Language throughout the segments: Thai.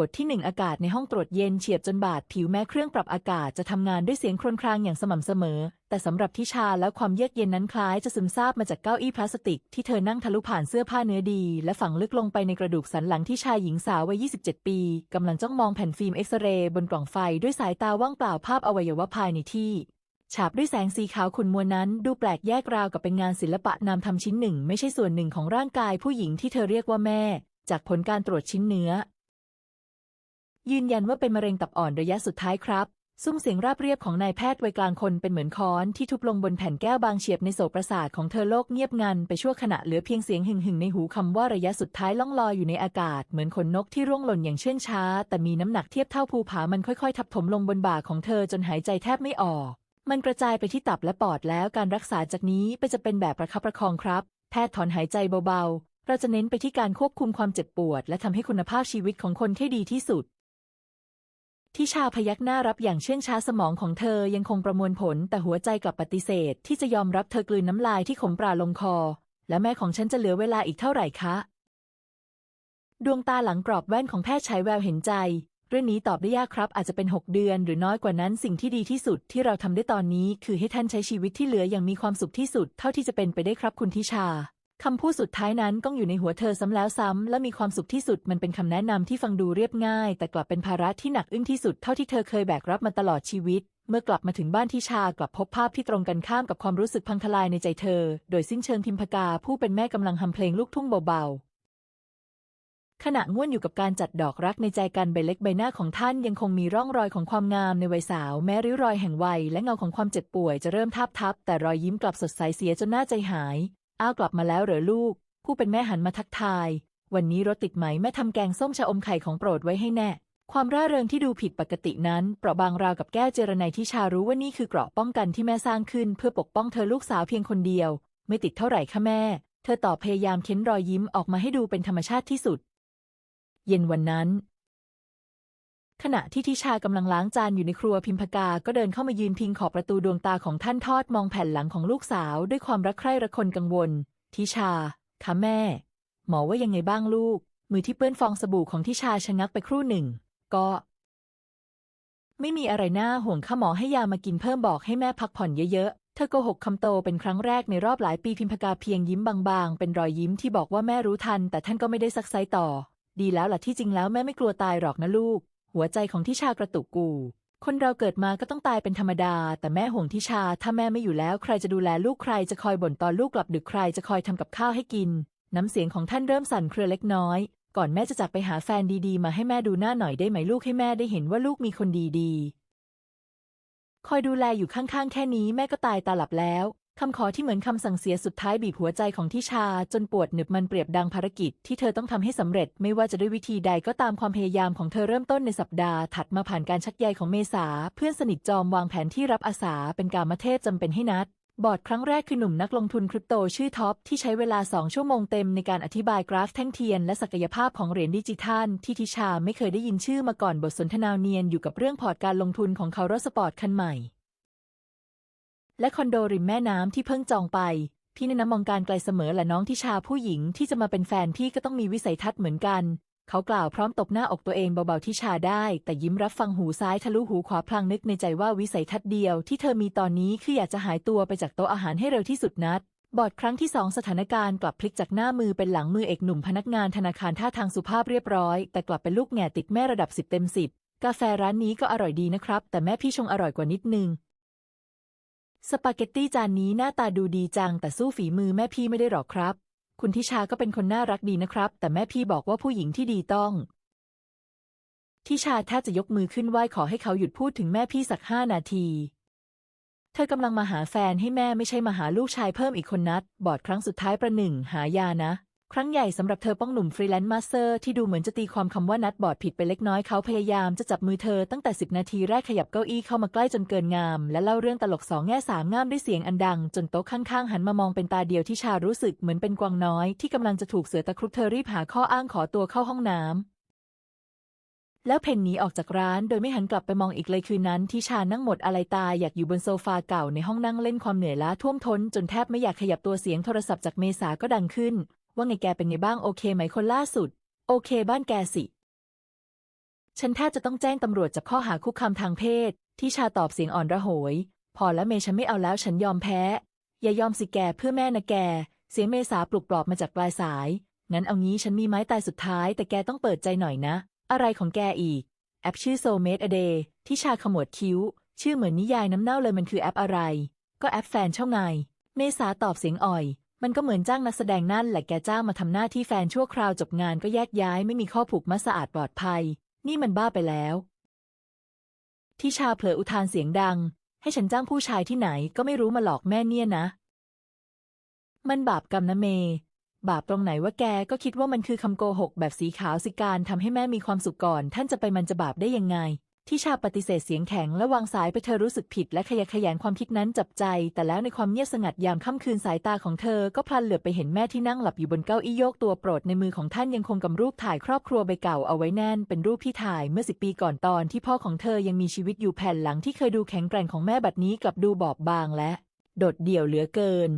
บทที่หนึ่งอากาศในห้องตรวจเย็นเฉียบจนบาดผิวแม้เครื่องปรับอากาศจะทำงานด้วยเสียงครวญครางอย่างสม่ำเสมอ แต่สำหรับทิชาแล้วความเยือกเย็นนั้นคล้ายจะซึมซาบมาจากเก้าอี้พลาสติก ที่เธอนั่งทะลุผ่านเสื้อผ้าเนื้อดี และฝังลึกลงไปในกระดูกสันหลังที่ชายหญิงสาววัย 27 ปีกำลังจ้องมองแผ่นฟิล์มเอ็กซเรย์บนกล่องไฟด้วยสายตาว่างเปล่าภาพอวัยวะภายในที่ฉาบด้วยแสงสีขาวขุ่นมัวนั้น ดูแปลกแยกราวกับเป็นงานศิลปะนามทำชิ้นหนึ่ง ไม่ใช่ส่วนหนึ่งของร่างกายผู้หญิงที่เธอเรียกว่าแม่ จากผลการตรวจชิ้นเนื้อ ยืนยันว่าเป็นมะเร็งตับอ่อนระยะสุดท้ายครับซุ้มเสียงราบเรียบของนายแพทย์วัยกลางคนเป็นเหมือนค้อนที่ทุบลงบนแผ่นแก้วบางเฉียบในโสประสาทของเธอโลกเงียบงันไปชั่วขณะเหลือเพียงเสียงหึ่งหึ่งในหูคำว่าระยะสุดท้ายล่องลอยอยู่ในอากาศเหมือนขนนกที่ร่วงหล่นอย่างเชื่องช้า แต่มีน้ำหนักเทียบเท่าภูผามันค่อยๆ ทับถมลงบนบ่าของเธอจนหายใจแทบไม่ออก มันกระจายไปที่ตับและปอดแล้วการรักษาจากนี้ไปจะเป็นแบบประคับประคองครับ แพทย์ถอนหายใจเบาๆ เราจะเน้นไปที่การควบคุมความเจ็บปวด และทำให้คุณภาพชีวิตของคนให้ดีที่สุด ที่ชาพยักหน้ารับอย่างเชื่องช้าสมองของเธอยังคงประมวลผล แต่หัวใจกลับปฏิเสธ ที่จะยอมรับเธอกลืนน้ำลายที่ขมปราลงคอ และแม่ของฉันจะเหลือเวลาอีกเท่าไหร่คะ ดวงตาหลังกรอบแว่นของแพทย์ฉายแววเห็นใจ เรื่องนี้ตอบได้ยากครับ อาจจะเป็น 6 เดือนหรือน้อยกว่านั้นสิ่งที่ดีที่สุดที่เราทำได้ตอนนี้ คือให้ท่านใช้ชีวิตที่เหลืออย่างมีความสุขที่สุด เท่าที่จะเป็นไปได้ครับคุณทิชา คำพูดสุดท้ายนั้นก้องอยู่ในหัวเธอซ้ำแล้วซ้ำ และมีความสุขที่สุดมันเป็นคำแนะนำที่ฟังดูเรียบง่าย แต่กลับเป็นภาระที่หนักอึ้งที่สุดเท่าที่เธอเคยแบกรับมาตลอดชีวิต เมื่อกลับมาถึงบ้านทิชากลับพบภาพที่ตรงกันข้ามกับความรู้สึกพังทลายในใจเธอ โดยสิ้นเชิงพิมพกาผู้เป็นแม่กำลังทำเพลงลูกทุ่งเบาๆขณะง่วนอยู่กับการจัดดอกรักในใจกันใบเล็กใบหน้าของท่านยังคงมีร่องรอยของความงามในวัยสาว แม้ริ้วรอยแห่งวัยและเงาของความเจ็บป่วยจะเริ่มทาบทับ แต่รอยยิ้มกลับสดใสเสียจนหน่าใจหาย อ้าวกลับมาแล้วเหรอลูก ผู้เป็นแม่หันมาทักทาย วันนี้รถติดไหมแม่ทำแกงส้มชะอมไข่ของโปรดไว้ให้แน่ ความร่าเริงที่ดูผิดปกตินั้นเปราะบางราวกับแก้วเจรไนที่ชารู้ว่านี่คือเกราะป้องกันที่แม่สร้างขึ้น เพื่อปกป้องเธอลูกสาวเพียงคนเดียว ไม่ติดเท่าไหร่ค่ะแม่ เธอตอบพยายามเค้นรอยยิ้มออกมาให้ดูเป็นธรรมชาติที่สุด เย็นวันนั้น ขณะที่ทิชากำลังล้างจานอยู่ในครัวพิมพกา ก็เดินเข้ามายืนพิงขอบประตูดวงตาของท่านทอดมองแผ่นหลังของลูกสาว ด้วยความรักใคร่ระคนกังวล ทิชา คะแม่ หมอว่ายังไงบ้างลูก มือที่เปื้อนฟองสบู่ของทิชาชะงักไปครู่หนึ่ง ก็ ไม่มีอะไรน่าห่วงค่ะหมอให้ยามากินเพิ่มบอกให้แม่พักผ่อนเยอะๆ เธอโกหกคำโตเป็นครั้งแรกในรอบหลายปีพิมพกาเพียงยิ้มบางๆ เป็นรอยยิ้มที่บอกว่าแม่รู้ทัน แต่ท่านก็ไม่ได้ซักไซต่อ ดีแล้วล่ะที่จริงแล้วแม่ไม่กลัวตายหรอกนะลูก หัวใจของทิชากระตุกกู คนเราเกิดมาก็ต้องตายเป็นธรรมดา แต่แม่ห่วงทิชา ถ้าแม่ไม่อยู่แล้วใครจะดูแลลูกใครจะคอยบ่นตอนลูกกลับดึกใครจะคอยทำกับข้าวให้กิน น้ำเสียงของท่านเริ่มสั่นเครือเล็กน้อย ก่อนแม่จะจากไปหาแฟนดีๆ มาให้แม่ดูหน้าหน่อยได้ไหมลูกให้แม่ได้เห็นว่าลูกมีคนดีๆ คอยดูแลอยู่ข้างๆ แค่นี้แม่ก็ตายตาหลับแล้ว คำขอที่เหมือนคำสั่งเสียสุดท้ายบีบหัวใจของทิชา จนปวดหนึบมันเปรียบดังภารกิจที่เธอต้องทำให้สำเร็จ ไม่ว่าจะด้วยวิธีใดก็ตามความพยายามของเธอเริ่มต้นในสัปดาห์ถัดมาผ่านการชักใยของเมษา เพื่อนสนิทจอมวางแผนที่รับอาสา เป็นการมาเทศจำเป็นให้นัด บอร์ดครั้งแรกคือหนุ่มนักลงทุนคริปโตชื่อท็อป ที่ใช้เวลา2ชั่วโมงเต็มในการอธิบายกราฟแท่งเทียน และศักยภาพของเหรียญดิจิทัลที่ทิชาไม่เคยได้ยินชื่อมาก่อนบทสนทนาเนียนอยู่กับเรื่องพอร์ตการลงทุนของเขารถสปอร์ตคันใหม่ และคอนโดริมแม่น้ำที่เพิ่งจองไป พี่แนะนำมองการไกลเสมอแหละน้องทิชาผู้หญิงที่จะมาเป็นแฟนพี่ก็ต้องมีวิสัยทัศน์เหมือนกัน เขากล่าวพร้อมตบหน้าอกตัวเองเบาๆทิชาได้ แต่ยิ้มรับฟังหูซ้ายทะลุหูขวาพลางนึกในใจว่าวิสัยทัศน์เดียวที่เธอมีตอนนี้คืออยากจะหายตัวไปจากโต๊ะอาหารให้เร็วที่สุดนัดบอดครั้งที่สองสถานการณ์กลับพลิกจากหน้ามือเป็นหลังมือเอกหนุ่มพนักงานธนาคารท่าทางสุภาพเรียบร้อย แต่กลับเป็นลูกแง่ติดแม่ระดับสิบเต็มสิบกาแฟร้านนี้ก็อร่อยดีนะครับ แต่แม่พี่ชงอร่อยกว่านิดนึง สปาเกตตี้จานนี้หน้าตาดูดีจัง แต่สู้ฝีมือแม่พี่ไม่ได้หรอกครับ คุณทิชาก็เป็นคนน่ารักดีนะครับ แต่แม่พี่บอกว่าผู้หญิงที่ดีต้อง ทิชาแทบจะยกมือขึ้นไหว้ขอให้เขาหยุดพูดถึงแม่พี่สักห้านาที เธอกำลังมาหาแฟนให้แม่ไม่ใช่มาหาลูกชายเพิ่มอีกคนนัด บอดครั้งสุดท้ายประหนึ่งหายานะ ครั้งใหญ่สำหรับเธอป้องหนุ่มฟรีแลนซ์มาสเตอร์ที่ดูเหมือนจะตีความคำว่านัดบอดผิดไปเล็กน้อยเขาพยายามจะจับมือเธอตั้งแต่สิบนาทีแรกขยับเก้าอี้เข้ามาใกล้จนเกินงาม และเล่าเรื่องตลกสองแง่สามง่ามด้วยเสียงอันดัง จนโต๊ะข้างๆ หันมามองเป็นตาเดียวที่ชารู้สึกเหมือนเป็นกวางน้อย ที่กำลังจะถูกเสือตะครุบเธอรีบหาข้ออ้างขอตัวเข้าห้องน้ำแล้วเพนหนีออกจากร้านโดยไม่หันกลับไปมองอีกเลยคืนนั้นที่ชานั่งหมดอะไรตายอยากอยู่บนโซฟาเก่าในห้องนั่งเล่นความเหนื่อยล้าท่วมท้น จนแทบไม่อยากขยับตัวเสียงโทรศัพท์จากเมษาก็ดังขึ้น ว่าไงแกเป็นไงบ้างโอเคไหมคนล่าสุด โอเคบ้านแกสิ ฉันแทบจะต้องแจ้งตำรวจจับข้อหาคุกคามทางเพศ ที่ชาตอบเสียงอ่อนระโหย พอแล้วเมย์ฉันไม่เอาแล้วฉันยอมแพ้ อย่ายอมสิแกเพื่อแม่นะแก เสียงเมษาปลุกปลอบมาจากปลายสาย งั้นเอางี้ฉันมีไม้ตายสุดท้าย แต่แกต้องเปิดใจหน่อยนะ อะไรของแกอีก แอปชื่อ Soulmate a Day ที่ชาขมวดคิ้ว ชื่อเหมือนนิยายน้ำเน่าเลยมันคือแอปอะไร ก็แอปแฟนเช่าไงเมษาตอบเสียงอ่อย มันก็เหมือนจ้างนักแสดงนั่นแหละแกจ้างมาทำหน้าที่แฟนชั่วคราวจบงานก็แยกย้ายไม่มีข้อผูกมัดสะอาดปลอดภัย นี่มันบ้าไปแล้วที่ชาเผลออุทานเสียงดัง ให้ฉันจ้างผู้ชายที่ไหนก็ไม่รู้มาหลอกแม่เนี่ยนะ มันบาปกรรมนะเม บาปตรงไหนว่าแกก็คิดว่ามันคือคำโกหกแบบสีขาวสิการทำให้แม่มีความสุขก่อน ท่านจะไปมันจะบาปได้ยังไง ที่ชาปฏิเสธเสียงแข็งและวางสายไปเธอรู้สึกผิดและขยะแขยงความคิดนั้นจับใจ แต่แล้วในความเงียบสงัดยามค่ำคืนสายตาของเธอก็พลันเหลือบไปเห็นแม่ที่นั่งหลับอยู่บนเก้าอี้โยกตัวโปรดในมือของท่านยังคงกำรูปถ่ายครอบครัวใบเก่าเอาไว้แน่น เป็นรูปที่ถ่ายเมื่อสิบปีก่อนตอนที่พ่อของเธอยังมีชีวิตอยู่แผ่นหลังที่เคยดูแข็งแกร่งของแม่บัดนี้กลับดูบอบบางและ โดดเดี่ยวเหลือเกิน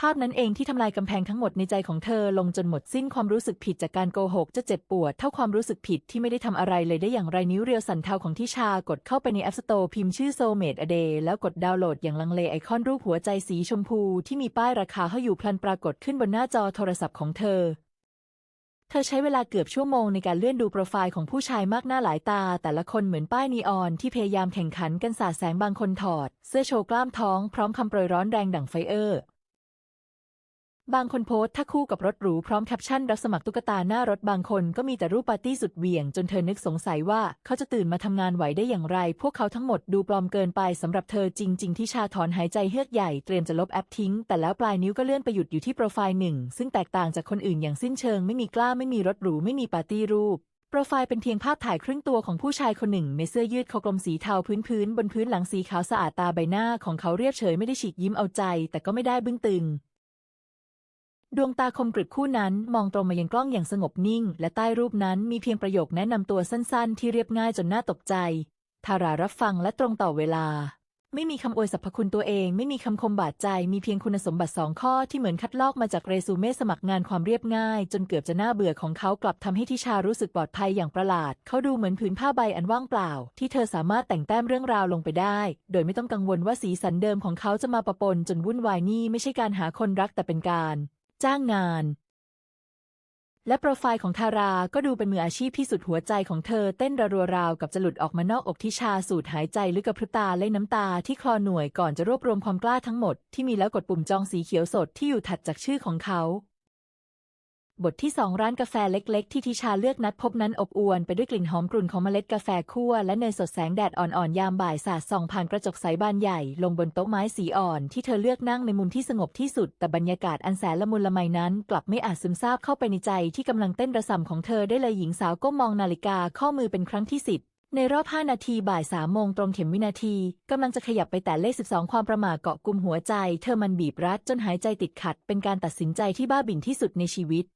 ภาพนั้นเองที่ทำลายกำแพงทั้งหมดในใจของเธอลงจนหมดสิ้นความรู้สึกผิดจากการโกหกจะเจ็บปวดเท่าความรู้สึกผิดที่ไม่ได้ทำอะไรเลยได้อย่างไรนิ้วเรียวสันเทาของทิชากดเข้าไปใน App Store พิมพ์ชื่อ Soulmate a Day แล้วกดดาวน์โหลดอย่างลังเลไอคอนรูปหัวใจสีชมพูที่มีป้ายราคาให้อยู่พลันปรากฏขึ้นบนหน้าจอโทรศัพท์ของเธอเธอใช้เวลาเกือบชั่วโมงในการเลื่อนดูโปรไฟล์ของผู้ชายมากหน้าหลายตา แต่ละคนเหมือนป้ายนีออนที่พยายามแข่งขันกันสาดแสงบางคนถอด เสื้อโชว์กล้ามท้องพร้อมคำโปรยร้อนแรงดั่งไฟเออร์ บางคนโพสต์ถ้าคู่กับรถหรูพร้อมแคปชั่นรับสมัครตุ๊กตาหน้ารถบางคนก็มีแต่รูปปาร์ตี้สุดเหวี่ยง จนเธอนึกสงสัยว่าเขาจะตื่นมาทำงานไหวได้อย่างไร พวกเขาทั้งหมดดูปลอมเกินไปสำหรับเธอจริง ๆ ที่ชาถอนหายใจเฮือกใหญ่เตรียมจะลบแอปทิ้ง แต่แล้วปลายนิ้วก็เลื่อนไปหยุดอยู่ที่โปรไฟล์หนึ่ง ซึ่งแตกต่างจากคนอื่นอย่างสิ้นเชิงไม่มีกล้าไม่มีรถหรูไม่มีปาร์ตี้รูปโปรไฟล์เป็นเพียงภาพถ่ายครึ่งตัวของผู้ชายคนหนึ่งในเสื้อยืดคอกลมสีเทาพื้นๆบนพื้นหลังสีขาวสะอาดตาใบหน้าของเขาเรียบเฉยไม่ได้ฉีกยิ้มเอาใจ แต่ก็ไม่ได้บึ้งตึง ดวงตาคมกริบคู่นั้นมองตรงมายังกล้องอย่างสงบนิ่ง และใต้รูปนั้นมีเพียงประโยคแนะนำตัวสั้นๆ ที่เรียบง่ายจนน่าตกใจ ทารารับฟังและตรงต่อเวลา ไม่มีคำอวยสรรพคุณตัวเอง ไม่มีคำคมบาดใจ มีเพียงคุณสมบัติสองข้อที่เหมือนคัดลอกมาจากเรซูเม่สมัครงานความเรียบง่าย จนเกือบจะน่าเบื่อของเขากลับทำให้ทิชารู้สึกปลอดภัยอย่างประหลาด เขาดูเหมือนผืนผ้าใบอันว่างเปล่า ที่เธอสามารถแต่งแต้มเรื่องราวลงไปได้ โดยไม่ต้องกังวลว่าสีสันเดิมของเขาจะมาปะปนจนวุ่นวายนี่ไม่ใช่การหาคนรักแต่เป็นการ จ้างงาน และโปรไฟล์ของทาราก็ดูเป็นมืออาชีพที่สุดหัวใจของเธอเต้นระรัวราวกับจะหลุดออกมานอกอกที่ชาสูดหายใจลึกกับพริบตาเล่นน้ำตาที่คลอหน่วยก่อนจะรวบรวมความกล้าทั้งหมดที่มีแล้วกดปุ่มจองสีเขียวสดที่อยู่ถัดจากชื่อของเขา บทที่สองร้านกาแฟเล็ก ๆ ที่ทิชาเลือกนัดพบนั้นอบอวลไปด้วยกลิ่นหอมกรุ่นของเมล็ดกาแฟคั่วและเนยสดแสงแดดอ่อนๆ ยามบ่ายสาดส่องผ่านกระจกใสบานใหญ่ ลงบนโต๊ะไม้สีอ่อนที่เธอเลือกนั่งในมุมที่สงบที่สุด แต่บรรยากาศอันแสนละมุนละไมนั้น กลับไม่อาจซึมซาบเข้าไปในใจที่กำลังเต้นระส่ำของเธอได้เลยหญิงสาวก้มมองนาฬิกาข้อมือเป็นครั้งที่สิบในรอบ 5 นาทีบ่ายสามโมงตรงเข็มวินาที กำลังจะขยับไปแต่เลข 12 ความประหม่าเกาะกลุ่มหัวใจ เธอมันบีบรัดจนหายใจติดขัด เป็นการตัดสินใจที่บ้าบิ่นที่สุดในชีวิต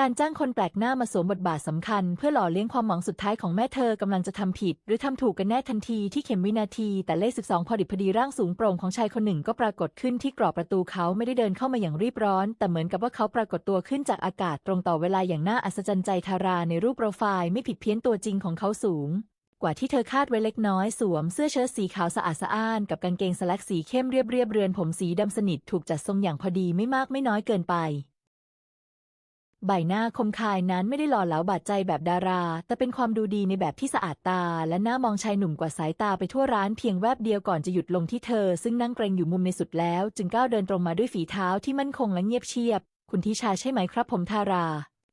การจ้างคนแปลกหน้ามาสวมบทบาทสำคัญ เพื่อหล่อเลี้ยงความหวังสุดท้ายของแม่เธอกำลังจะทำผิด หรือทำถูกกันแน่ทันทีที่เข็มวินาที แต่เลข 12 พอดิบพอดีร่างสูงโปร่งของชายคนหนึ่งก็ปรากฏขึ้นที่กรอบประตูเขาไม่ได้เดินเข้ามาอย่างรีบร้อน แต่เหมือนกับว่าเขาปรากฏตัวขึ้นจากอากาศตรงต่อเวลาอย่างน่าอัศจรรย์ใจทาราในรูปโปรไฟล์ไม่ผิดเพี้ยนตัวจริงของเขาสูงกว่าที่เธอคาดไว้เล็กน้อยสวมเสื้อเชิ้ตสีขาวสะอาดสะอ้าน กับกางเกงสแลกสีเข้มเรียบเรียบเรือนผมสีดำสนิทถูกจัดทรงอย่างพอดีไม่มากไม่น้อยเกินไป ใบหน้าคมคายนั้นไม่ได้หล่อเหลาบาดใจแบบดารา แต่เป็นความดูดีในแบบที่สะอาดตา และหน่ามองชายหนุ่มกว่าสายตาไปทั่วร้านเพียงแวบเดียวก่อนจะหยุดลงที่เธอ ซึ่งนั่งเกรงอยู่มุมในสุดแล้ว จึงก้าวเดินตรงมาด้วยฝีเท้าที่มั่นคงและเงียบเชียบ คุณทิชาใช่ไหมครับผมทารา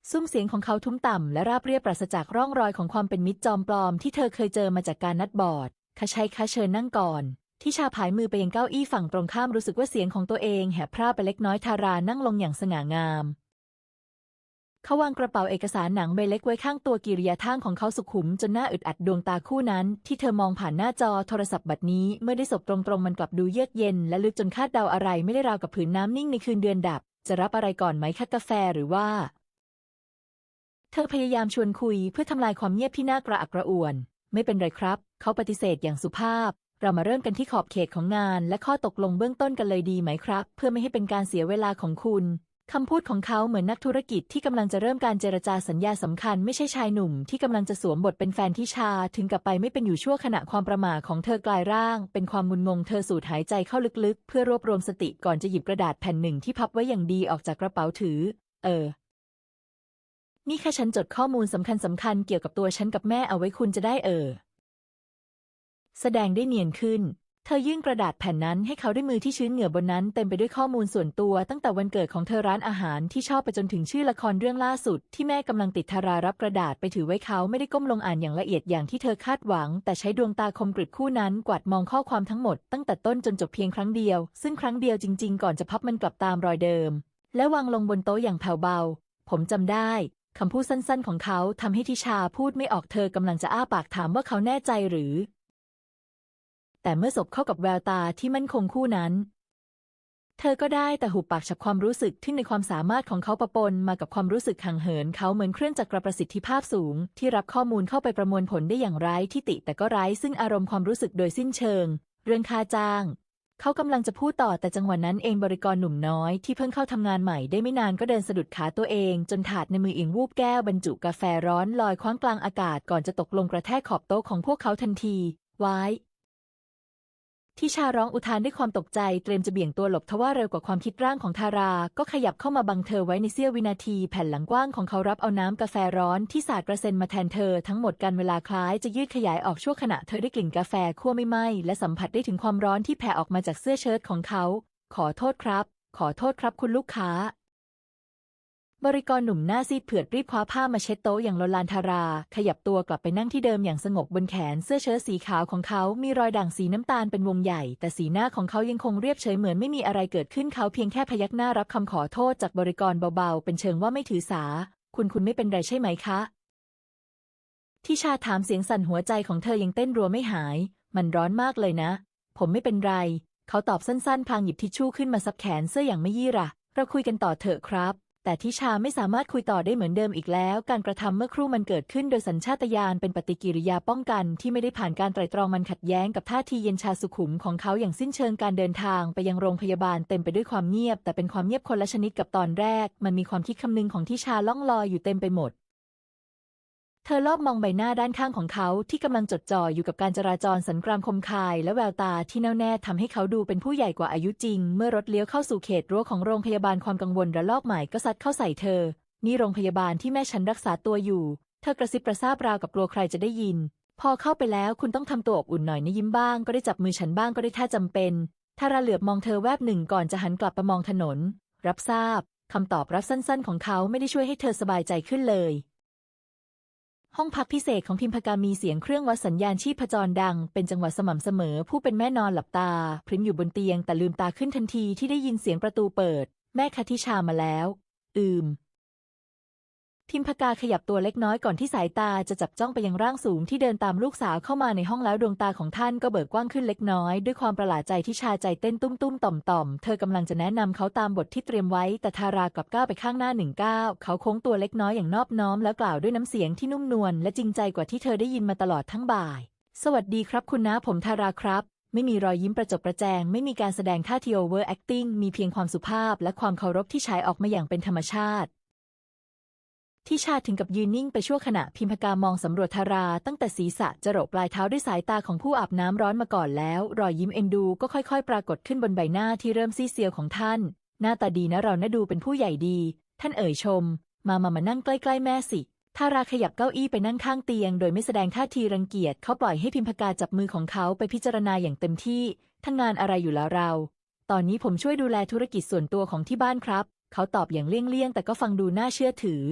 ซุ้มเสียงของเขาทุ้มต่ำและราบเรียบปราศจากร่องรอยของความเป็นมิตรจอมปลอมที่เธอเคยเจอมาจากการนัดบอร์ดคะชัยคะเชิญนั่งก่อนทิชาผายมือไปยังเก้าอี้ฝั่งตรงข้ามรู้สึกว่าเสียงของตัวเองแหบพร่าไปเล็กน้อยทารานั่งลงอย่างสง่างาม เขาวางกระเป๋าเอกสารหนังใบเล็กไว้ข้างตัวกิริยาท่างของเขาสุขุมจนหน้าอึดอัดดวงตาคู่นั้น ที่เธอมองผ่านหน้าจอโทรศัพท์บัดนี้เมื่อได้สบตรงๆมันกลับดูเยือกเย็น และลึกจนคาดเดาอะไรไม่ได้ราวกับผืนน้ำนิ่งในคืนเดือนดับ จะรับอะไรก่อนไหมคะกาแฟหรือว่า เธอพยายามชวนคุยเพื่อทำลายความเงียบที่น่ากระอักกระอ่วน ไม่เป็นไรครับ เขาปฏิเสธอย่างสุภาพเรามาเริ่มกันที่ขอบเขตของงานและข้อตกลงเบื้องต้นกันเลยดีไหมครับ เพื่อไม่ให้เป็นการเสียเวลาของคุณ คำพูดของเขาเหมือนนักธุรกิจที่กำลังจะเริ่มการเจรจาสัญญาสำคัญไม่ใช่ชายหนุ่มที่กำลังจะสวมบทเป็นแฟนทิชา ถึงกับไปไม่เป็นอยู่ชั่วขณะความประหม่าของเธอกลายร่าง เป็นความงุนงงเธอสูดหายใจเข้าลึกๆ เพื่อรวบรวมสติก่อนจะหยิบกระดาษแผ่นหนึ่งที่พับไว้อย่างดีออกจากกระเป๋าถือ เออ นี่แค่ฉันจดข้อมูลสำคัญสำคัญๆเกี่ยวกับตัวฉันกับแม่เอาไว้คุณจะได้เออ แสดงได้เนียนขึ้น เธอยื่นกระดาษแผ่นนั้นให้เขาด้วยมือที่ชื้นเหงื่อบนนั้นเต็มไปด้วยข้อมูลส่วนตัวตั้งแต่วันเกิดของเธอร้านอาหารที่ชอบไปจนถึงชื่อละครเรื่องล่าสุด ที่แม่กำลังติดทารารับกระดาษไปถือไว้เขาไม่ได้ก้มลงอ่านอย่างละเอียดอย่างที่เธอคาดหวัง แต่ใช้ดวงตาคมกริบคู่นั้นกวาดมองข้อความทั้งหมดตั้งแต่ต้นจนจบเพียงครั้งเดียว ซึ่งครั้งเดียวจริง ๆ ก่อนจะพับมันกลับตามรอยเดิม และวางลงบนโต๊ะอย่างแผ่วเบา ผมจำได้คำพูดสั้นๆ ของเขาทำให้ทิชาพูดไม่ออกเธอกำลังจะอ้าปากถามว่าเขาแน่ใจหรือ แต่เมื่อสบเข้ากับแววตาที่มั่นคงคู่นั้น เธอก็ได้แต่หุบปากฉับความรู้สึกที่ในความสามารถของเขาประปนมากับความรู้สึกห่างเหินเขาเหมือนเครื่องจักรประสิทธิภาพสูง ที่รับข้อมูลเข้าไปประมวลผลได้อย่างไร้ที่ติแต่ก็ไร้ซึ่งอารมณ์ความรู้สึกโดยสิ้นเชิง เรื่องค่าจ้าง เขากำลังจะพูดต่อแต่จังหวะนั้นเองบริกรหนุ่มน้อยที่เพิ่งเข้าทำงานใหม่ได้ไม่นานก็เดินสะดุดขาตัวเอง จนถาดในมือเอียงวูบแก้วบรรจุกาแฟร้อนลอยคว้างกลางอากาศก่อนจะตกลงกระแทกขอบโต๊ะของพวกเขาทันที ไว้ ที่ชาร้องอุทานด้วยความตกใจเตรียมจะเบี่ยงตัวหลบทว่าเร็วกว่าความคิดร่างของทารา ก็ขยับเข้ามาบังเธอไว้ในเสี้ยววินาที แผ่นหลังกว้างของเขารับเอาน้ำกาแฟร้อนที่สาดกระเซ็นมาแทนเธอทั้งหมดกันเวลาคล้ายจะยืดขยายออกชั่วขณะเธอได้กลิ่นกาแฟคั่วไม่ไหม้และสัมผัสได้ถึงความร้อนที่แผ่ออกมาจากเสื้อเชิ้ตของเขา ขอโทษครับ ขอโทษครับคุณลูกค้า บริกรหนุ่มหน้าซีดเผือดรีบคว้าผ้ามาเช็ดโต๊ะอย่างโลลานทารา ขยับตัวกลับไปนั่งที่เดิมอย่างสงบบนแขนเสื้อเชิ้ตสีขาวของเขามีรอยด่างสีน้ำตาลเป็นวงใหญ่ แต่สีหน้าของเขายังคงเรียบเฉยเหมือนไม่มีอะไรเกิดขึ้นเขาเพียงแค่พยักหน้ารับคำขอโทษจากบริกรเบาๆ เป็นเชิงว่าไม่ถือสา คุณคุณไม่เป็นไรใช่ไหมคะที่ชาถามเสียงสั่นหัวใจของเธอยังเต้นรัวไม่หาย มันร้อนมากเลยนะ ผมไม่เป็นไร เขาตอบสั้นๆ พางหยิบทิชชู่ขึ้นมาซับแขนเสื้ออย่างไม่ยี่ระเราคุยกันต่อเถอะครับ แต่ทิชาไม่สามารถคุยต่อได้เหมือนเดิมอีกแล้ว การกระทำเมื่อครู่มันเกิดขึ้นโดยสัญชาตญาณเป็นปฏิกิริยาป้องกันที่ไม่ได้ผ่านการไตรตรองมันขัดแย้งกับท่าทีเย็นชาสุขุมของเขาอย่างสิ้นเชิงการเดินทางไปยังโรงพยาบาลเต็มไปด้วยความเงียบ แต่เป็นความเงียบคนละชนิดกับตอนแรก มันมีความคิดคำนึงของทิชาล่องลอยอยู่เต็มไปหมด เธอลอบมองใบหน้าด้านข้างของเขาที่กำลังจดจ่ออยู่กับการจราจรสันกรามคมคาย และแววตาที่แน่วแน่ทำให้เขาดูเป็นผู้ใหญ่กว่าอายุจริง เมื่อรถเลี้ยวเข้าสู่เขตรั้วของโรงพยาบาลความกังวลระลอกใหม่ก็ซัดเข้าใส่เธอ นี่โรงพยาบาลที่แม่ฉันรักษาตัวอยู่ เธอกระซิบกระซาบราวกับกลัวใครจะได้ยิน พอเข้าไปแล้วคุณต้องทำตัวอบอุ่นหน่อยนะยิ้มบ้างก็ได้จับมือฉันบ้างก็ได้ถ้าจำเป็นทาราเหลือบมองเธอแวบหนึ่งก่อนจะหันกลับไปมองถนน รับทราบคำตอบรับสั้น ๆ ของเขาไม่ได้ช่วยให้เธอสบายใจขึ้นเลย ห้องพักพิเศษของพิมพากามีเสียงเครื่องวัดสัญญาณชีพจรดัง เป็นจังหวะสม่ำเสมอ ผู้เป็นแม่นอนหลับตา พริ้มอยู่บนเตียงแต่ลืมตาขึ้นทันทีที่ได้ยินเสียงประตูเปิด แม่คทิชามาแล้ว อืม พิมพากาขยับตัวเล็กน้อยก่อนที่สายตาจะจับจ้องไปยังร่างสูงที่เดินตามลูกสาวเข้ามาในห้องแล้วดวงตาของท่านก็เบิกกว้างขึ้นเล็กน้อย ด้วยความประหลาดใจที่ชาใจเต้นตุ้มตุ้มต่อมต่อมเธอกำลังจะแนะนำเขาตามบทที่เตรียมไว้ แต่ทารากลับก้าวไปข้างหน้าหนึ่งก้าวเขาโค้งตัวเล็กน้อยอย่างนอบน้อมแล้วกล่าวด้วยน้ำเสียงที่นุ่มนวลและจริงใจกว่าที่เธอได้ยินมาตลอดทั้งบ่าย สวัสดีครับคุณน้าผมทาราครับไม่มีรอยยิ้มประจบประแจง ไม่มีการแสดงท่าทีโอเวอร์แอคติ้งมีเพียงความสุภาพและความเคารพที่ฉายออกมาอย่างเป็นธรรมชาติ ที่ชาถึงกับยืนนิ่งไปชั่วขณะพิมพกามองสำรวจทาราตั้งแต่ศีรษะจรดปลายเท้าด้วยสายตาของผู้อาบน้ำร้อนมาก่อนแล้ว รอยยิ้มเอ็นดูก็ค่อยๆ ปรากฏขึ้นบนใบหน้าที่เริ่มซีเซียวของท่าน หน้าตาดีนะเรานะดูเป็นผู้ใหญ่ดี ท่านเอ่ยชม มามามานั่งใกล้ๆแม่สิทาราขยับเก้าอี้ไปนั่งข้างเตียง โดยไม่แสดงท่าทีรังเกียจเขาปล่อยให้พิมพกาจับมือของเขาไปพิจารณาอย่างเต็มที่ทั้งงานอะไรอยู่แล้วเรา ตอนนี้ผมช่วยดูแลธุรกิจส่วนตัวของที่บ้านครับ เขาตอบอย่างเลี่ยงๆแต่ก็ฟังดูน่าเชื่อถือ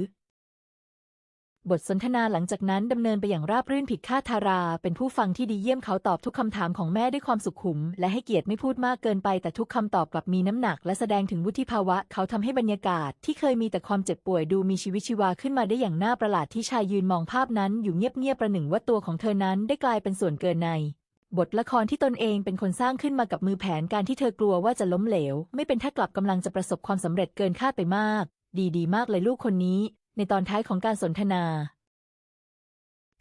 บทสนทนาหลังจากนั้นดำเนินไปอย่างราบรื่นผิดคาดทารา เป็นผู้ฟังที่ดีเยี่ยมเขาตอบทุกคำถามของแม่ด้วยความสุขุม และให้เกียรติไม่พูดมากเกินไปแต่ทุกคำตอบกลับมีน้ำหนัก และแสดงถึงวุฒิภาวะ เขาทำให้บรรยากาศ ที่เคยมีแต่ความเจ็บป่วยดูมีชีวิตชีวาขึ้นมาได้อย่างน่าประหลาดที่ชายยืนมองภาพนั้นอยู่เงียบๆประหนึ่งว่าตัวของเธอนั้นได้กลายเป็นส่วนเกินในบทละครที่ตนเองเป็นคนสร้างขึ้นมากับมือแผนการที่เธอกลัวว่าจะล้มเหลว ไม่เป็นถ้ากลับกำลังจะประสบความสำเร็จเกินคาดไปมาก ดีดีมากเลยลูกคนนี้ ในตอนท้ายของการสนทนา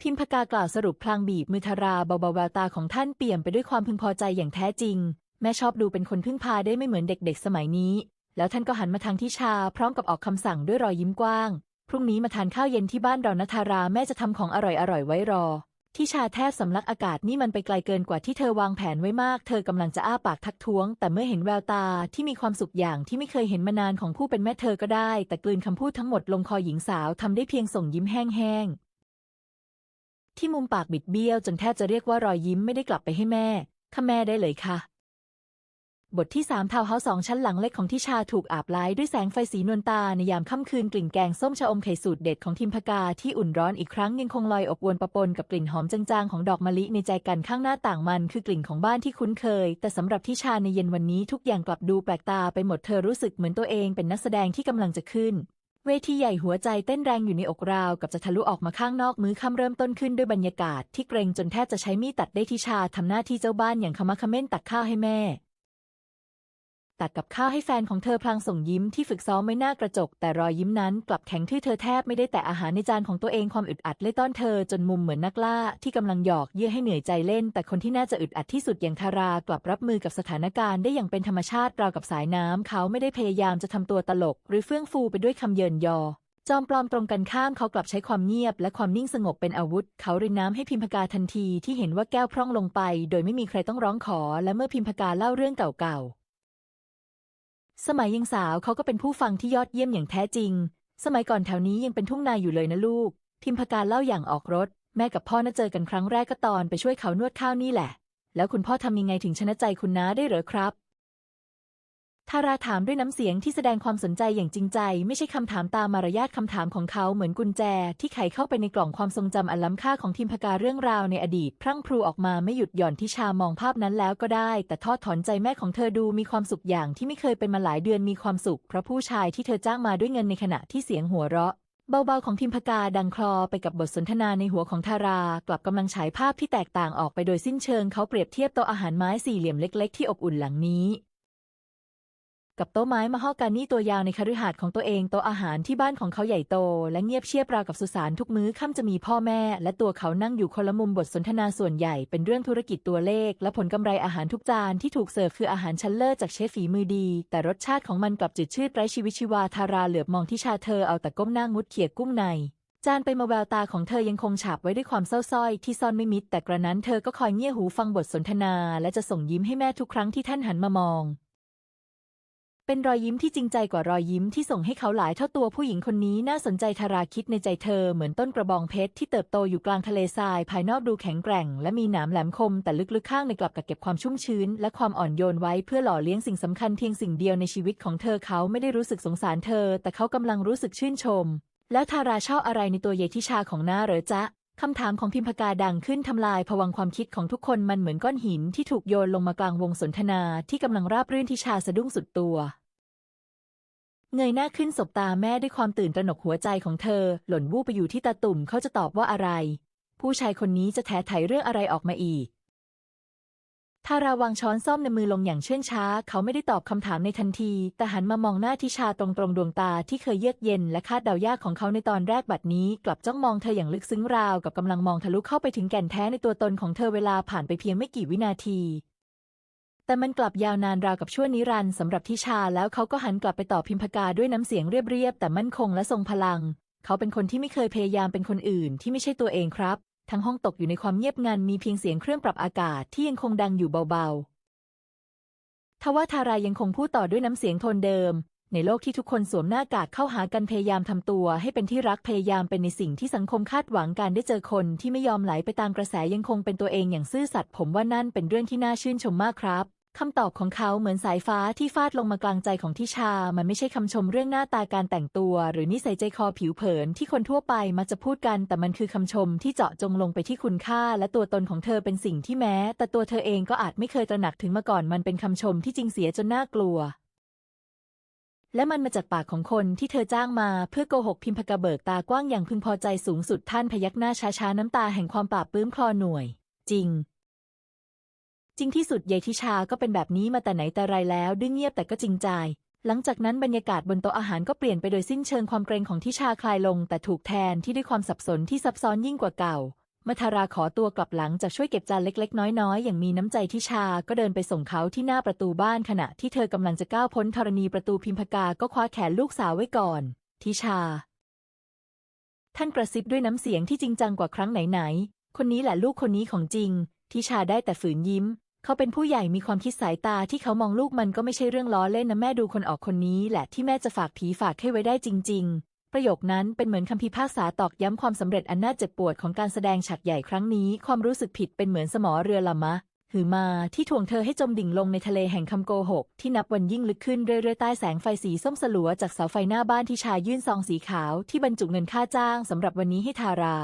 พิมพกากล่าวสรุปพลางบีบมือทาราเบาๆแววตาของท่านเปี่ยมไปด้วยความพึงพอใจอย่างแท้จริง แม่ชอบดูเป็นคนพึ่งพาได้ไม่เหมือนเด็กๆ สมัยนี้ แล้วท่านก็หันมาทางทิชา พร้อมกับออกคำสั่งด้วยรอยยิ้มกว้าง พรุ่งนี้มาทานข้าวเย็นที่บ้านเรานะทาราแม่จะทำของอร่อยๆไว้รอ ที่ชาแทบสำลักอากาศนี่มันไปไกลเกินกว่าที่เธอวางแผนไว้มาก เธอกำลังจะอ้าปากทักท้วง แต่เมื่อเห็นแววตาที่มีความสุขอย่างที่ไม่เคยเห็นมานานของผู้เป็นแม่เธอก็ได้ แต่กลืนคำพูดทั้งหมดลงคอหญิงสาวทำได้เพียงส่งยิ้มแห้งๆ ที่มุมปากบิดเบี้ยวจนแทบจะเรียกว่ารอยยิ้มไม่ได้กลับไปให้แม่ค่ะแม่ได้เลยค่ะ บทที่สามทาวเฮาสองชั้นหลังเล็กของทิชาถูกอาบไล้ด้วยแสงไฟสีนวลตาในยามค่ำคืนกลิ่นแกงส้มชะอมไข่สูตรเด็ดของทิมพกาที่อุ่นร้อนอีกครั้งยังคงลอยอบอวนปะปนกับกลิ่นหอมจางๆของดอกมะลิในใจกันข้างหน้าต่างมันคือกลิ่นของบ้านที่คุ้นเคย แต่สำหรับทิชาในเย็นวันนี้ทุกอย่างกลับดูแปลกตาไปหมดเธอรู้สึกเหมือนตัวเองเป็นนักแสดงที่กำลังจะขึ้นเวทีใหญ่หัวใจเต้นแรงอยู่ในอกราวกับจะทะลุออกมาข้างนอกมื้อค่ำเริ่มต้นขึ้นด้วยบรรยากาศที่เกรงจนแทบจะใช้มีดตัดได้ทิชาทำหน้าที่เจ้าบ้านอย่างขมักเขม้นตักข้าวให้แม่ ตัดกับข้าวให้แฟนของเธอพลางส่งยิ้มที่ฝึกซ้อมไม่น่ากระจก แต่รอยยิ้มนั้นกลับแข็งทื่อเธอแทบไม่ได้แต่อาหารในจานของตัวเองความอึดอัดเล่ต้อนเธอจนมุมเหมือนนักล่าที่กำลังหยอกเยื่อให้เหนื่อยใจเล่น แต่คนที่น่าจะอึดอัดที่สุดอย่างทารากลับรับมือกับสถานการณ์ได้อย่างเป็นธรรมชาติราวกับสายน้ำเขาไม่ได้พยายามจะทำตัวตลก หรือเฟื่องฟูไปด้วยคำเยินยอจอมปลอมตรงกันข้ามเขากลับใช้ความเงียบและความนิ่งสงบเป็นอาวุธ เขารินน้ำให้พิมพกาทันทีที่เห็นว่าแก้วพร่องลงไป โดยไม่มีใครต้องร้องขอ และเมื่อพิมพกาเล่าเรื่องเก่าๆ สมัยยังสาวเขาก็เป็นผู้ฟังที่ยอดเยี่ยมอย่างแท้จริง สมัยก่อนแถวนี้ยังเป็นทุ่งนาอยู่เลยนะลูกพิมพการเล่าอย่างออกรถ แม่กับพ่อน่าเจอกันครั้งแรกก็ตอนไปช่วยเขานวดข้าวนี่แหละ แล้วคุณพ่อทำยังไงถึงชนะใจคุณน้าได้เหรอครับ ทาราถามด้วยน้ำเสียงที่แสดงความสนใจอย่างจริงใจ ไม่ใช่คำถามตามมารยาทคำถามของเขาเหมือนกุญแจ ที่ไขเข้าไปในกล่องความทรงจำอันล้ำค่าของทีมพกาเรื่องราวในอดีต พรั่งพรูออกมาไม่หยุดหย่อนที่ชามองภาพนั้นแล้วก็ได้ แต่ทอดถอนใจแม่ของเธอดูมีความสุขอย่างที่ไม่เคยเป็นมาหลายเดือนมีความสุขเพราะผู้ชายที่เธอจ้างมาด้วยเงินในขณะที่เสียงหัวเราะเบาๆของทิมพกาดังคลอไปกับบทสนทนาในหัวของทารา กลับกำลังฉายภาพที่แตกต่างออกไปโดยสิ้นเชิงเขาเปรียบเทียบโต๊ะอาหารไม้สี่เหลี่ยมเล็กๆที่อบอุ่นหลังนี้ กับโต๊ะไม้มะฮอกกานี่ตัวยาวในคฤหาสน์ของตัวเองโต๊ะอาหารที่บ้านของเขาใหญ่โต และเงียบเชียบราวกับสุสานทุกมื้อค่ำจะมีพ่อแม่ และตัวเขานั่งอยู่คนละมุมบทสนทนาส่วนใหญ่เป็นเรื่องธุรกิจตัวเลข และผลกำไรอาหารทุกจานที่ถูกเสิร์ฟคืออาหารชั้นเลิศจากเชฟฝีมือดี แต่รสชาติของมันกลับจืดชืดไร้ชีวิตชีวาทาราเหลือบมองที่ชาเธอเอาแต่ก้มหน้างุดเขียกุ้งในจานไปมาแววตาของเธอยังคงฉาบไว้ด้วยความเศร้าส้อยที่ซ่อนไม่มิดแต่กระนั้นเธอก็คอยเงี่ยหูฟังบทสนทนา และจะส่งยิ้มให้แม่ทุกครั้งที่ท่านหันมามอง เป็นรอยยิ้มที่จริงใจกว่ารอยยิ้มที่ส่งให้เขาหลายเท่าตัวผู้หญิงคนนี้น่าสนใจทาราคิดในใจเธอเหมือนต้นกระบองเพชรที่เติบโตอยู่กลางทะเลทราย ภายนอกดูแข็งแกร่ง และมีหนามแหลมคม แต่ลึกๆข้างในกลับกักเก็บความชุ่มชื้น และความอ่อนโยนไว้เพื่อหล่อเลี้ยงสิ่งสำคัญเพียงสิ่งเดียวในชีวิตของเธอเขาไม่ได้รู้สึกสงสารเธอ แต่เขากำลังรู้สึกชื่นชม แล้วทาราชอบอะไรในตัวเยทิชาของน้าเหรอจ๊ะคำถามของพิมพกาดังขึ้นทำลายผวังค์ความคิดของทุกคนมันเหมือนก้อนหินที่ถูกโยนลงมากลางวงสนทนาที่กำลังราบรื่นทิชาสะดุ้งสุดตัว เงยหน้าขึ้นสบตาแม่ด้วยความตื่นตระหนกหัวใจของเธอ หล่นวูบไปอยู่ที่ตาตุ่มเขาจะตอบว่าอะไร ผู้ชายคนนี้จะแถไถเรื่องอะไรออกมาอีกทาราวางช้อนส้อมในมือลงอย่างเชื่องช้า เขาไม่ได้ตอบคำถามในทันที แต่หันมามองหน้าทิชาตรงๆดวงตาที่เคยเยือกเย็นและคาดเดายากของเขาในตอนแรกบัดนี้ กลับจ้องมองเธออย่างลึกซึ้งราวกับกำลังมองทะลุเข้าไปถึงแก่นแท้ในตัวตนของเธอเวลาผ่านไปเพียงไม่กี่วินาที แต่มันกลับยาวนานราวกับชั่วนิรันดร์สำหรับทิชาแล้วเขาก็หันกลับไปตอบพิมพกาด้วยน้ำเสียงเรียบๆแต่มั่นคงและทรงพลัง เขาเป็นคนที่ไม่เคยพยายามเป็นคนอื่นที่ไม่ใช่ตัวเองครับ ทั้งห้องตกอยู่ในความเงียบงันมีเพียงเสียงเครื่องปรับอากาศที่ยังคงดังอยู่เบาๆทว่าทารายังคงพูดต่อด้วยน้ำเสียงโทนเดิม ในโลกที่ทุกคนสวมหน้ากากเข้าหากันพยายามทำตัวให้เป็นที่รักพยายามเป็นในสิ่งที่สังคมคาดหวังการได้เจอคนที่ไม่ยอมไหลไปตามกระแสยังคงเป็นตัวเองอย่างซื่อสัตย์ผมว่านั่นเป็นเรื่องที่น่าชื่นชมมากครับคำตอบของเขาเหมือนสายฟ้าที่ฟาดลงมากลางใจของทิชา มันไม่ใช่คำชมเรื่องหน้าตาการแต่งตัว หรือนิสัยใจคอผิวเผินที่คนทั่วไปมักจะพูดกัน แต่มันคือคำชมที่เจาะจงลงไปที่คุณค่า และตัวตนของเธอเป็นสิ่งที่แม้ แต่ตัวเธอเองก็อาจไม่เคยตระหนักถึงมาก่อน มันเป็นคำชมที่จริงเสียจนน่ากลัว และมันมาจากปากของคนที่เธอจ้างมาเพื่อโกหกพิมพกระเบิกตากว้างอย่างพึงพอใจสูงสุดท่านพยักหน้าช้าๆ น้ำตาแห่งความปราบปลื้มคลอหน่วย จริง จริงที่สุดยายทิชาก็เป็นแบบนี้มาแต่ไหนแต่ไรแล้วดื้อเงียบแต่ก็จริงใจ หลังจากนั้นบรรยากาศบนโต๊ะอาหารก็เปลี่ยนไปโดยสิ้นเชิงความเกรงของทิชาคลายลง แต่ถูกแทนที่ด้วยความสับสนที่ซับซ้อนยิ่งกว่าเก่า มัทาราขอตัวกลับหลังจากช่วยเก็บจานเล็ก ๆ น้อยๆ อย่างมีน้ำใจทิชา ก็เดินไปส่งเขาที่หน้าประตูบ้านขณะที่เธอกำลังจะก้าวพ้นธรณีประตูพิมพากา ก็คว้าแขนลูกสาวไว้ก่อน ทิชา ท่านกระซิบด้วยน้ำเสียงที่จริงจังกว่าครั้งไหนๆ คนนี้แหละลูกคนนี้ของจริง ทิชาได้แต่ฝืนยิ้ม เขาเป็นผู้ใหญ่มีความคิดสายตาที่เขามองลูกมันก็ไม่ใช่เรื่องล้อเล่นนะแม่ดูคนออกคนนี้แหละที่แม่จะฝากผีฝากให้ไว้ได้จริง ๆ ประโยคนั้นเป็นเหมือนคำพิพากษาตอกย้ำความสำเร็จอันน่าเจ็บปวดของการแสดงฉากใหญ่ครั้งนี้ ความรู้สึกผิดเป็นเหมือนสมอเรือลำมะ หือมาที่ถ่วงเธอให้จมดิ่งลงในทะเลแห่งคำโกหก ที่นับวันยิ่งลึกขึ้นเรื่อยๆใต้แสงไฟสีส้มสลัวจากเสาไฟหน้าบ้านที่ชายยื่นซองสีขาวที่บรรจุเงินค่าจ้างสำหรับวันนี้ให้ทารา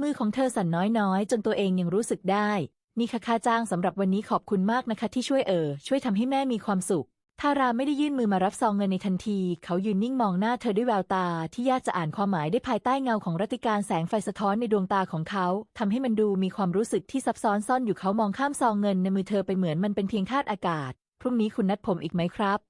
มือของเธอสั่นน้อยๆ จนตัวเองยังรู้สึกได้ นี่ค่ะค่าจ้างสำหรับวันนี้ขอบคุณมากนะคะ ที่ช่วยเออช่วยทำให้แม่มีความสุข ทาราไม่ได้ยื่นมือมารับซองเงินในทันที เขายืนนิ่งมองหน้าเธอด้วยแววตา ที่ยากจะอ่านความหมายได้ภายใต้เงาของรัติการแสงไฟสะท้อนในดวงตาของเขาทำให้มันดูมีความรู้สึกที่ซับซ้อนซ่อนอยู่เขามองข้ามซองเงินในมือเธอไปเหมือนมันเป็นเพียงธาตุอากาศ พรุ่งนี้คุณนัดผมอีกไหมครับ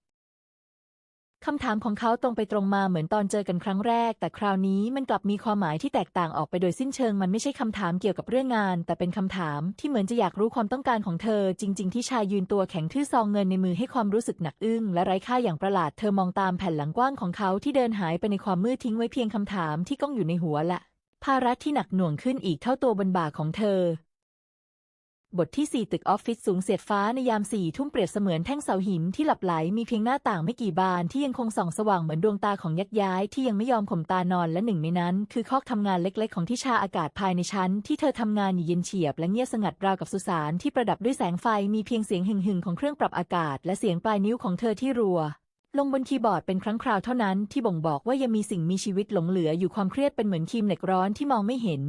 คำถามของเขาตรงไปตรงมาเหมือนตอนเจอกันครั้งแรก แต่คราวนี้มันกลับมีความหมายที่แตกต่างออกไปโดยสิ้นเชิง มันไม่ใช่คำถามเกี่ยวกับเรื่องงาน แต่เป็นคำถามที่เหมือนจะอยากรู้ความต้องการของเธอ จริง ๆ ที่ชายยืนตัวแข็งทื่อซองเงินในมือให้ความรู้สึกหนักอึ้งและไร้ค่าอย่างประหลาด เธอมองตามแผ่นหลังกว้างของเขาที่เดินหายไปในความมืดทิ้งไว้เพียงคำถามที่ก้องอยู่ในหัวละภาระที่หนักหน่วงขึ้นอีกเท่าตัวบนบ่าของเธอ บทที่ 4 ตึกออฟฟิศสูงเสียดฟ้าในยามสี่ทุ่มเปรียบเสมือนแท่งเสาหินที่หลับไหล มีเพียงหน้าต่างไม่กี่บานที่ยังคงส่องสว่างเหมือนดวงตาของยักษ์ย้ายที่ยังไม่ยอมข่มตานอนและหนึ่งในนั้น คือคอกทำงานเล็กๆ ของทิชาอากาศภายในชั้น ที่เธอทำงานอยู่เย็นเฉียบและเงียบสงัดราวกับสุสานที่ประดับด้วยแสงไฟมีเพียงเสียงหึ่งๆของเครื่องปรับอากาศ และเสียงปลายนิ้วของเธอที่รัวลงบนคีย์บอร์ดเป็นครั้งคราวเท่านั้นที่บ่งบอกว่ายังมีสิ่งมีชีวิตหลงเหลืออยู่ความเครียดเป็นเหมือนครีมเหล็กร้อนที่มองไม่เห็น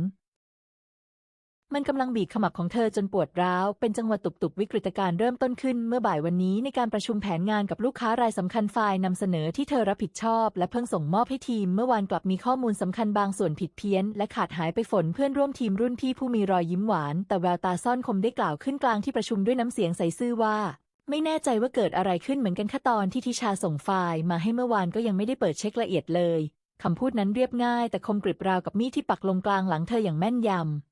มันกำลังบีบขมับของเธอจนปวดร้าว เป็นจังหวะตุบๆวิกฤตการณ์เริ่มต้นขึ้นเมื่อบ่ายวันนี้ในการประชุมแผนงานกับลูกค้ารายสำคัญฝ่ายนำเสนอที่เธอรับผิดชอบ และเพิ่งส่งมอบให้ทีม เมื่อวานกลับมีข้อมูลสำคัญบางส่วนผิดเพี้ยน และขาดหายไปฝนเพื่อนร่วมทีมรุ่นพี่ผู้มีรอยยิ้มหวาน แต่แววตาซ่อนคมได้กล่าวขึ้นกลางที่ประชุมด้วยน้ำเสียงใสซื่อว่าไม่แน่ใจว่าเกิดอะไรขึ้นเหมือนกันค่ะตอนที่ทิชาส่งไฟล์มาให้เมื่อวานก็ยังไม่ได้เปิดเช็คละเอียดเลย คำพูดนั้นเรียบง่ายแต่คมกริบราวกับมีดที่ปักลงกลางหลังเธออย่างแม่นยำ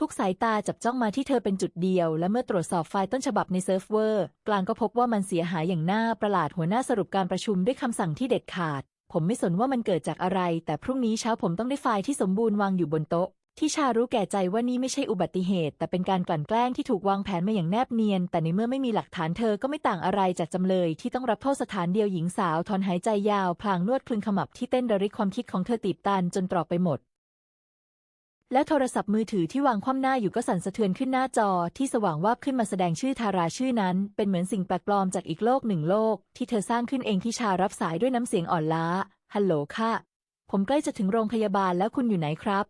ทุกสายตาจับจ้องมาที่เธอเป็นจุดเดียว และเมื่อตรวจสอบไฟล์ต้นฉบับในเซิร์ฟเวอร์ กลางก็พบว่ามันเสียหายอย่างน่าประหลาดหัวหน้าสรุปการประชุมด้วยคำสั่งที่เด็ดขาด ผมไม่สนว่ามันเกิดจากอะไร แต่พรุ่งนี้เช้าผมต้องได้ไฟล์ที่สมบูรณ์วางอยู่บนโต๊ะที่ชารู้แก่ใจว่านี่ไม่ใช่อุบัติเหตุ แต่เป็นการกลั่นแกล้งที่ถูกวางแผนมาอย่างแนบเนียน แต่ในเมื่อไม่มีหลักฐานเธอก็ไม่ต่างอะไรจากจำเลย ที่ต้องรับโทษสถานเดียวหญิงสาวถอนหายใจยาว พลางนวดคลึงขมับที่เต้นระริกความคิดของเธอตีบตันจนตรอกไปหมด แล้วโทรศัพท์มือถือที่วางคว่ำหน้าอยู่ก็สั่นสะเทือนขึ้นหน้าจอที่สว่างวาบขึ้นมาแสดงชื่อทาราชื่อนั้น เป็นเหมือนสิ่งแปลกปลอมจากอีกโลกหนึ่งโลก ที่เธอสร้างขึ้นเองที่ชารับสายด้วยน้ำเสียงอ่อนล้า ฮัลโหลค่ะ ผมใกล้จะถึงโรงพยาบาลแล้วคุณอยู่ไหนครับ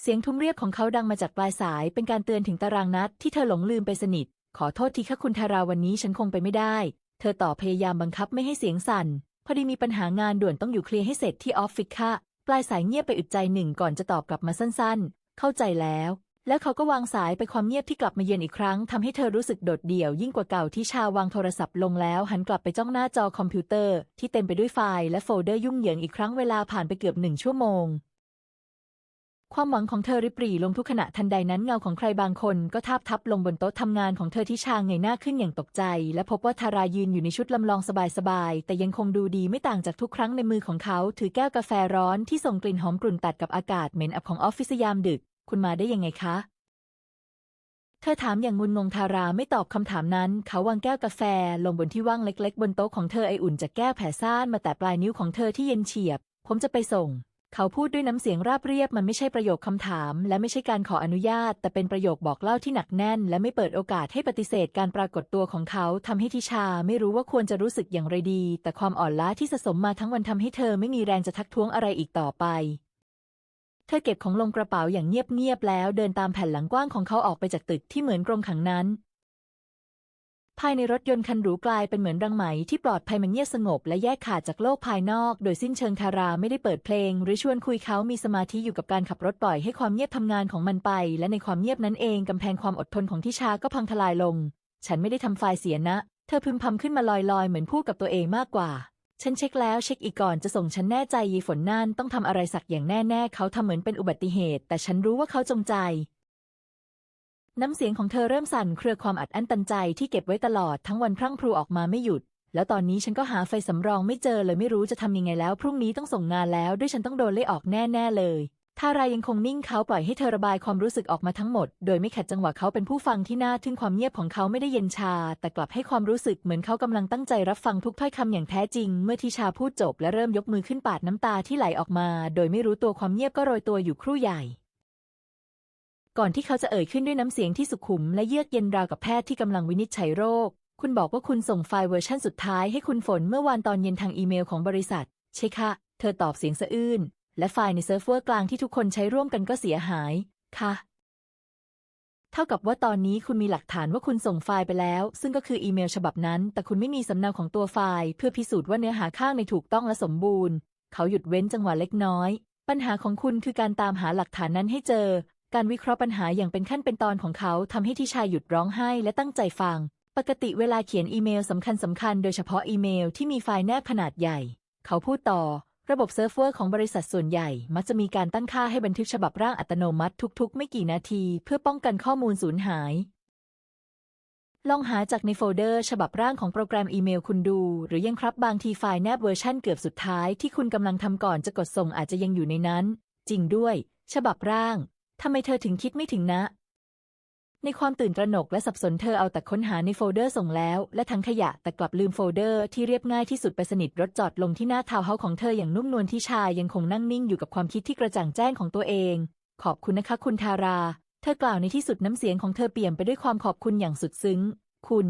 เสียงทุ้มเรียบของเขาดังมาจากปลายสาย เป็นการเตือนถึงตารางนัดที่เธอหลงลืมไปสนิท ขอโทษทีค่ะคุณทาราวันนี้ฉันคงไปไม่ได้ เธอต่อพยายามบังคับไม่ให้เสียงสั่น พอดีมีปัญหางานด่วนต้องอยู่เคลียร์ให้เสร็จที่ออฟฟิศค่ะายสายเงียบไปอึดใจหนึ่งก่อนจะตอบกลับมาสั้นๆ เข้าใจแล้ว แล้วเขาก็วางสายไปความเงียบที่กลับมาเยือนอีกครั้งทำให้เธอรู้สึกโดดเดี่ยวยิ่งกว่าเก่าที่ชาวางโทรศัพท์ลงแล้ว หันกลับไปจ้องหน้าจอคอมพิวเตอร์ ที่เต็มไปด้วยไฟล์และโฟลเดอร์ยุ่งเหยิงอีกครั้งเวลาผ่านไปเกือบหนึ่งชั่วโมง ความหวังของเธอริบหรี่ลงทุกขณะทันใดนั้นเงาของใครบางคนก็ทาบทับลงบนโต๊ะทำงานของเธอที่ชางเงยหน้าขึ้นอย่างตกใจ และพบว่าทารายืนอยู่ในชุดลำลองสบายๆแต่ยังคงดูดีไม่ต่างจากทุกครั้งในมือของเขา ถือแก้วกาแฟร้อนที่ส่งกลิ่นหอมกลุ่นตัดกับอากาศเหม็นอับของออฟฟิศยามดึก คุณมาได้ยังไงคะ เธอถามอย่างงุนงงทาราไม่ตอบคำถามนั้น เขาวางแก้วกาแฟลงบนที่ว่างเล็ก ๆ บนโต๊ะของเธอไออุ่นจากแก้วแผ่ซ่านมาแต่ปลายนิ้วของเธอที่เย็นเฉียบ ผมจะไปส่ง เขาพูดด้วยน้ำเสียงราบเรียบมันไม่ใช่ประโยคคำถาม และไม่ใช่การขออนุญาต แต่เป็นประโยคบอกเล่าที่หนักแน่น และไม่เปิดโอกาสให้ปฏิเสธการปรากฏตัวของเขาทำให้ทิชาไม่รู้ว่าควรจะรู้สึกอย่างไรดี แต่ความอ่อนล้าที่สะสมมาทั้งวันทำให้เธอไม่มีแรงจะทักท้วงอะไรอีกต่อไป เธอเก็บของลงกระเป๋าอย่างเงียบๆแล้วเดินตามแผ่นหลังกว้างของเขาออกไปจากตึกที่เหมือนกรงขังนั้น ภายในรถยนต์คันหรูกลายเป็นเหมือนรังไหมที่ปลอดภัยมันเงียบสงบและแยกขาดจากโลกภายนอก โดยสิ้นเชิงทาราไม่ได้เปิดเพลง หรือชวนคุยเขามีสมาธิอยู่กับการขับรถปล่อยให้ความเงียบทำงานของมันไป และในความเงียบนั้นเองกำแพงความอดทนของทิชาก็พังทลายลง ฉันไม่ได้ทำไฟล์เสียนะ เธอพึมพำขึ้นมาลอยๆ เหมือนพูดกับตัวเองมากกว่า ฉันเช็คแล้วเช็คอีกก่อนจะส่งฉันแน่ใจยีฝนนั่นต้องทำอะไรสักอย่างแน่ๆเขาทำเหมือนเป็นอุบัติเหตุ แต่ฉันรู้ว่าเขาจงใจ น้ำเสียงของเธอเริ่มสั่นเครือความอัดอั้นตันใจที่เก็บไว้ตลอดทั้งวันพรั่งพรูออกมาไม่หยุด แล้วตอนนี้ฉันก็หาไฟสำรองไม่เจอเลยไม่รู้จะทำยังไงแล้ว พรุ่งนี้ต้องส่งงานแล้วด้วยฉันต้องโดนไล่ออกแน่ๆเลยทารายังคงนิ่งเขาปล่อยให้เธอระบายความรู้สึกออกมาทั้งหมด โดยไม่ขัดจังหวะเขาเป็นผู้ฟังที่น่าทึ่งความเงียบของเขาไม่ได้เย็นชา แต่กลับให้ความรู้สึกเหมือนเขากำลังตั้งใจรับฟังทุกถ้อยคำอย่างแท้จริง เมื่อทิชาพูดจบและเริ่มยกมือขึ้นปาดน้ำตาที่ไหลออกมา โดยไม่รู้ตัวความเงียบก็โรยตัวอยู่ครู่ใหญ่ ก่อนที่เขาจะเอ่ยขึ้นด้วยน้ำเสียงที่สุขุมและเยือกเย็นราวกับแพทย์ที่กำลังวินิจฉัยโรค คุณบอกว่าคุณส่งไฟล์เวอร์ชันสุดท้ายให้คุณฝนเมื่อวานตอนเย็นทางอีเมลของบริษัท ใช่ค่ะ เธอตอบเสียงสะอื้น และไฟล์ในเซิร์ฟเวอร์กลางที่ทุกคนใช้ร่วมกันก็เสียหาย ค่ะ เท่ากับว่าตอนนี้คุณมีหลักฐานว่าคุณส่งไฟล์ไปแล้ว ซึ่งก็คืออีเมลฉบับนั้น แต่คุณไม่มีสำเนาของตัวไฟล์ เพื่อพิสูจน์ว่าเนื้อหาข้างในถูกต้องและสมบูรณ์ เขาหยุดเว้นจังหวะเล็กน้อย ปัญหาของคุณคือการตามหาหลักฐานนั้นให้เจอ การวิเคราะห์ปัญหาอย่างเป็นขั้นเป็นตอนของเขาทำให้ทิชาหยุดร้องไห้และตั้งใจฟัง ปกติเวลาเขียนอีเมลสำคัญสำคัญโดยเฉพาะอีเมลที่มีไฟล์แนบขนาดใหญ่ เขาพูดต่อ ระบบเซิร์ฟเวอร์ของบริษัทส่วนใหญ่ มักจะมีการตั้งค่าให้บันทึกฉบับร่างอัตโนมัติทุกๆ ไม่กี่นาที เพื่อป้องกันข้อมูลสูญหาย ลองหาจากในโฟลเดอร์ ฉบับร่างของโปรแกรมอีเมลคุณดู หรือยังครับบางทีไฟล์แนบเวอร์ชันเกือบสุดท้ายที่คุณกำลังทำก่อนจะกดส่งอาจจะยังอยู่ในนั้น จริงด้วย ฉบับร่าง ทำไมเธอถึงคิดไม่ถึงนะ ในความตื่นตระหนกและสับสนเธอเอาแต่ค้นหาในโฟลเดอร์ส่งแล้ว และทั้งขยะแต่กลับลืมโฟลเดอร์ที่เรียบง่ายที่สุดไปสนิทรถจอดลงที่หน้าทาวน์เฮาส์ของเธออย่างนุ่มนวลที่ชายยังคงนั่งนิ่งอยู่กับความคิดที่กระจ่างแจ้งของตัวเอง ขอบคุณนะคะคุณทารา เธอกล่าวในที่สุดน้ำเสียงของเธอเปี่ยมไปด้วยความขอบคุณอย่างสุดซึ้ง คุณ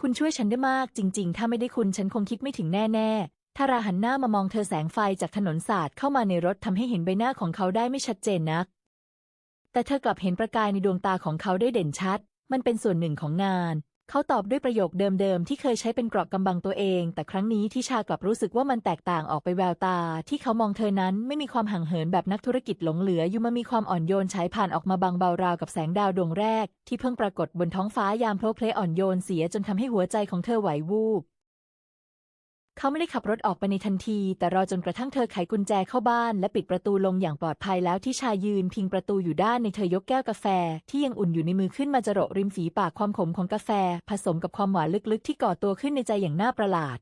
คุณช่วยฉันได้มาก จริง ๆ ถ้าไม่ได้คุณฉันคงคิดไม่ถึงแน่ๆ ทาราหันหน้ามามองเธอแสงไฟจากถนนสาดเข้ามาในรถทำให้เห็นใบหน้าของเขาได้ไม่ชัดเจนนัก แต่เธอกลับเห็นประกายในดวงตาของเขาได้เด่นชัด มันเป็นส่วนหนึ่งของงาน เขาตอบด้วยประโยคเดิมๆที่เคยใช้เป็นเกราะกำบังตัวเอง แต่ครั้งนี้ที่ชากลับรู้สึกว่ามันแตกต่างออกไปแววตา ที่เขามองเธอนั้นไม่มีความห่างเหินแบบนักธุรกิจหลงเหลืออยู่มันมีความอ่อนโยนฉายผ่านออกมาบางเบาราวกับแสงดาวดวงแรก ที่เพิ่งปรากฏบนท้องฟ้ายามโพลเพลอ่อนโยนเสียจนทำให้หัวใจของเธอไหววูบ เขาไม่ได้ขับรถออกไปในทันที แต่รอจนกระทั่งเธอไขกุญแจเข้าบ้านและปิดประตูลงอย่างปลอดภัยแล้วที่ชายยืนพิงประตูอยู่ด้านในเธอยกแก้วกาแฟ ที่ยังอุ่นอยู่ในมือขึ้นมาจะระริมฝีปากความขมของกาแฟ ผสมกับความหวานลึกๆ ที่ก่อตัวขึ้นในใจอย่างน่าประหลาด